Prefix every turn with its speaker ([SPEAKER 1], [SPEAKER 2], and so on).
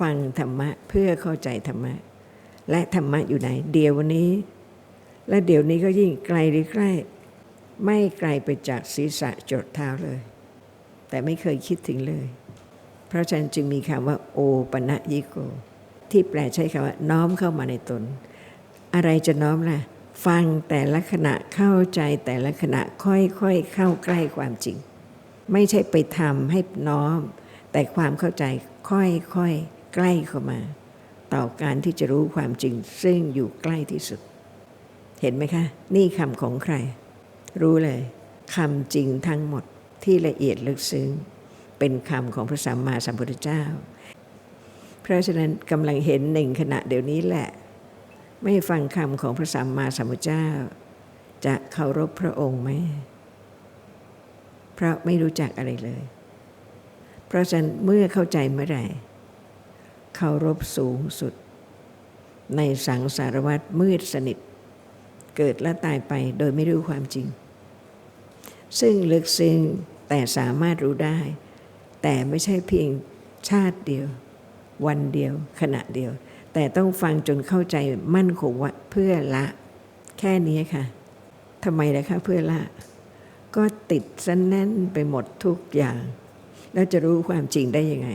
[SPEAKER 1] ฟังธรรมะเพื่อเข้าใจธรรมะ และธรรมะอยู่ไหน เดี๋ยวนี้ และเดี๋ยวนี้ก็ยิ่งไกลหรือใกล้ ไม่ไกลไปจากศีรษะจดเท้าเลย แต่ไม่เคยคิดถึงเลย เพราะฉะนั้นจึงมีคำว่า โอปะนะยิโก ที่แปลใช้คำว่า น้อมเข้ามาในตน อะไรจะน้อมล่ะ ฟังแต่ละขณะเข้าใจแต่ละขณะค่อยๆเข้าใกล้ความจริง ไม่ใช่ไปทำให้น้อม แต่ความเข้าใจค่อยๆ ใกล้เข้ามา ต่อการที่จะรู้ความจริง ซึ่งอยู่ใกล้ที่สุด เห็นไหมคะ นี่คำของใคร รู้เลยคำจริงทั้งหมดที่ละเอียดลึกซึ้ง เป็นคำของพระสัมมาสัมพุทธเจ้า เพราะฉะนั้นกำลังเห็นหนึ่งขณะเดี๋ยวนี้แหละ ไม่ฟังคำของพระสัมมาสัมพุทธเจ้า จะเคารพพระองค์ไหมเพราะไม่รู้จักอะไรเลย เพราะฉะนั้นเมื่อเข้าใจเมื่อไหร่ เคารพสูงสุด ในสังสารวัฏมืดสนิท เกิดและตายไปโดยไม่รู้ความจริง ซึ่งลึกซึ้งแต่สามารถรู้ได้ แต่ไม่ใช่เพียงชาติเดียว วันเดียว ขณะเดียว แต่ต้องฟังจนเข้าใจมั่นคงว่าเพื่อละ แค่นี้ค่ะทำไมล่ะคะเพื่อละ ก็ติดซะแน่นไปหมดทุกอย่าง แล้วจะรู้ความจริงได้ยังไง